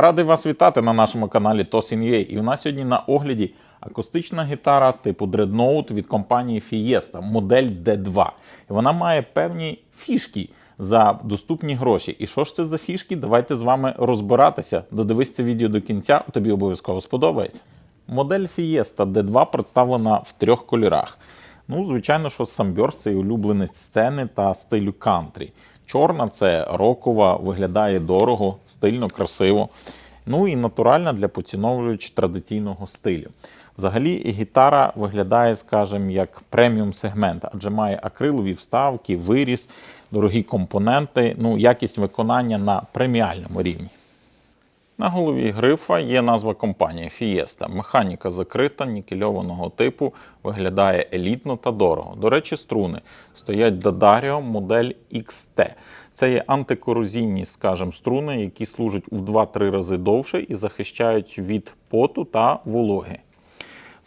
Радий вас вітати на нашому каналі Tosin.ua. І в нас сьогодні на огляді акустична гітара типу Dreadnought від компанії Fiesta, модель D2. І вона має певні фішки за доступні гроші. І що ж це за фішки? Давайте з вами розбиратися. Додивись це відео до кінця, тобі обов'язково сподобається. Модель Fiesta D2 представлена в трьох кольорах. Ну, звичайно, що Sunburst – це і улюбленець сцени та стилю кантрі. Чорна це рокова, виглядає дорого, стильно, красиво. Ну і натуральна для поціновувачів традиційного стилю. Взагалі, гітара виглядає, скажімо, як преміум сегмент, адже має акрилові вставки, виріз, дорогі компоненти, ну, якість виконання на преміальному рівні. На голові грифа є назва компанії Fiesta. Механіка закрита, нікельованого типу, виглядає елітно та дорого. До речі, струни стоять Daddario модель XT. Це є антикорозійні, скажімо, струни, які служать в 2-3 рази довше і захищають від поту та вологи.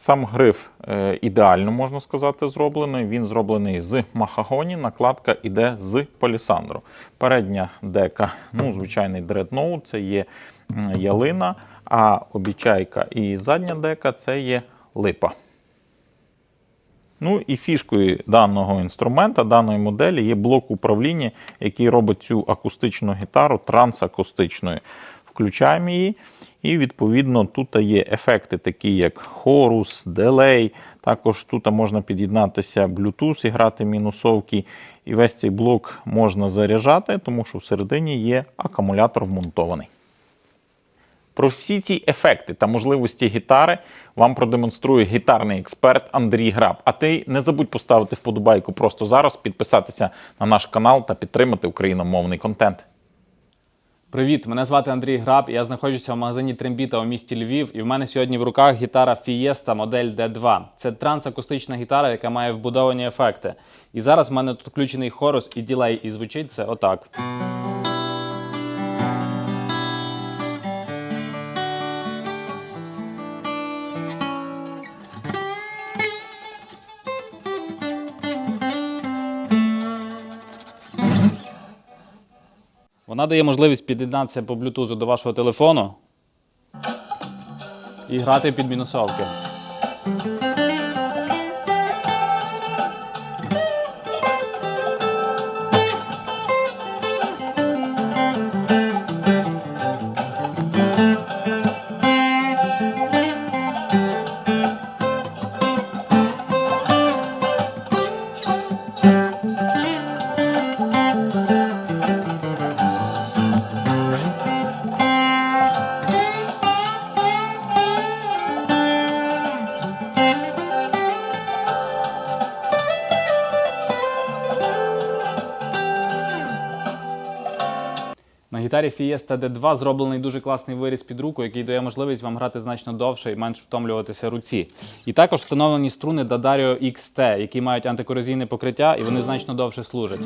Сам гриф е, ідеально можна сказати зроблений. Він зроблений з махагоні, накладка іде з палісандру. Передня дека, ну, звичайний дредноут, це є ялина, а обічайка і задня дека це є липа. Ну і фішкою даного інструмента, даної моделі є блок управління, який робить цю акустичну гітару трансакустичною. Включаємо її, і відповідно тут є ефекти, такі як хорус, делей. Також тут можна під'єднатися Bluetooth і грати мінусовки. І весь цей блок можна заряджати, тому що всередині є акумулятор вмонтований. Про всі ці ефекти та можливості гітари вам продемонструє гітарний експерт Андрій Граб. А ти не забудь поставити вподобайку просто зараз, підписатися на наш канал та підтримати україномовний контент. Привіт, мене звати Андрій Граб. Я знаходжуся в магазині Трембіта у місті Львів, і в мене сьогодні в руках гітара Fiesta модель D2. Це трансакустична гітара, яка має вбудовані ефекти. І зараз в мене тут включений хорус і ділей, і звучить це отак. Вона дає можливість під'єднатися по Bluetooth до вашого телефону і грати під мінусовки. На гітарі Fiesta D2 зроблений дуже класний виріз під руку, який дає можливість вам грати значно довше і менш втомлюватися руці. І також встановлені струни Daddario XT, які мають антикорозійне покриття і вони значно довше служать.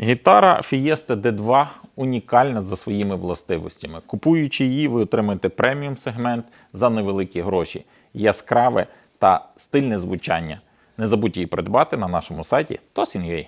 Гітара Fiesta D2 унікальна за своїми властивостями. Купуючи її, ви отримаєте преміум сегмент за невеликі гроші, яскраве та стильне звучання. Не забудьте її придбати на нашому сайті Tosin.ua.